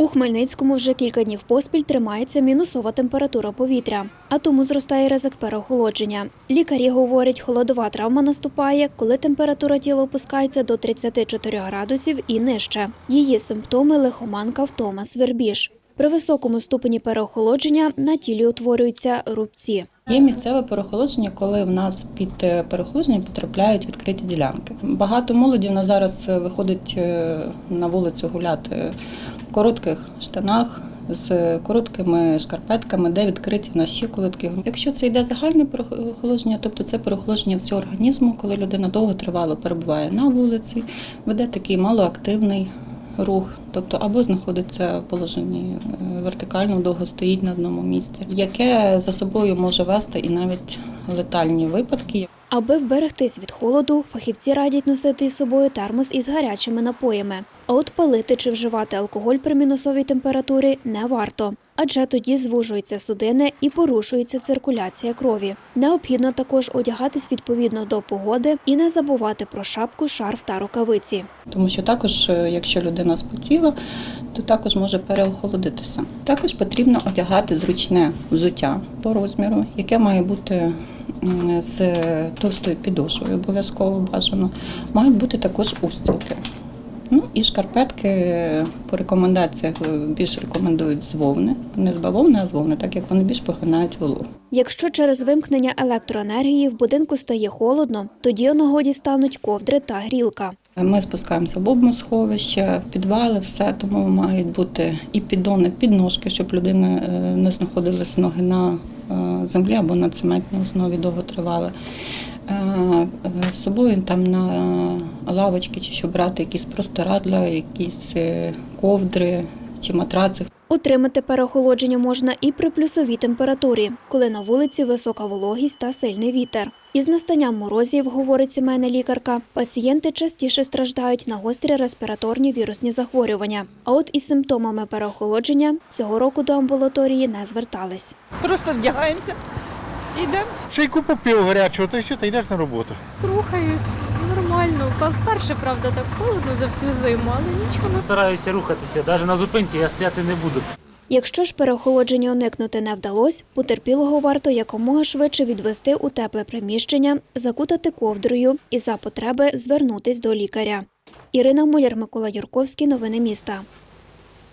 У Хмельницькому вже кілька днів поспіль тримається мінусова температура повітря, а тому зростає ризик переохолодження. Лікарі говорять, холодова травма наступає, коли температура тіла опускається до 34 градусів і нижче. Її симптоми лихоманка, втома, свербіж. При високому ступені переохолодження на тілі утворюються рубці. Є місцеве переохолодження, коли в нас під е, переохолодження потрапляють відкриті ділянки. Багато молоді в нас зараз е, виходить е, на вулицю гуляти коротких штанах. З короткими шкарпетками, де відкриті на щиколотки. Якщо це йде загальне переохолодження, тобто це переохолодження всього організму, коли людина довго тривало перебуває на вулиці, веде такий малоактивний рух, тобто або знаходиться в положенні е, вертикально, довго стоїть на одному місці, яке за собою може вести і навіть летальні випадки. Аби вберегтись від холоду, фахівці радять носити із собою термос із гарячими напоями. А от палити чи вживати алкоголь при мінусовій температурі не варто, адже тоді звужуються судини і порушується циркуляція крові. Необхідно також одягатись відповідно до погоди і не забувати про шапку, шарф та рукавиці. Тому що також, е, якщо людина спотіла, то також може переохолодитися. Також потрібно одягати зручне взуття по розміру, яке має бути з товстою підошвою, обов'язково бажано. Мають бути також устілки. Ну і шкарпетки по рекомендаціях е, більш рекомендують з вовни, не з бавовни, а з вовни, так як вони більш поглинають вологу. Якщо через вимкнення електроенергії в будинку стає холодно, тоді у нагоді стануть ковдри та грілка. Ми спускаємося в обмосховище, в підвали, все, тому мають бути і піддони, підножки, щоб людина е, не знаходилась ноги на землі або на цементній основі довго тривали. Е, е, З собою там на лавочки, чи щоб брати якісь простирадла, якісь е, ковдри чи матраци. Отримати переохолодження можна і при плюсовій температурі, коли на вулиці висока вологість та сильний вітер. Із настанням морозів, говорить сімейна лікарка, пацієнти частіше страждають на гострі респіраторні вірусні захворювання. А от із симптомами переохолодження цього року до амбулаторії не звертались. Просто вдягаємося і йдемо. Чайку попив гарячого, та й що, та йдеш на роботу. Рухаюсь. Вперше, правда, так холодно за всю зиму, але нічого. Стараюся рухатися, навіть на зупинці я стояти не буду. Якщо ж переохолодження уникнути не вдалося, потерпілого варто якомога швидше відвести у тепле приміщення, закутати ковдрою і за потреби звернутись до лікаря. Ірина Муляр, Микола Юрковський. Новини міста.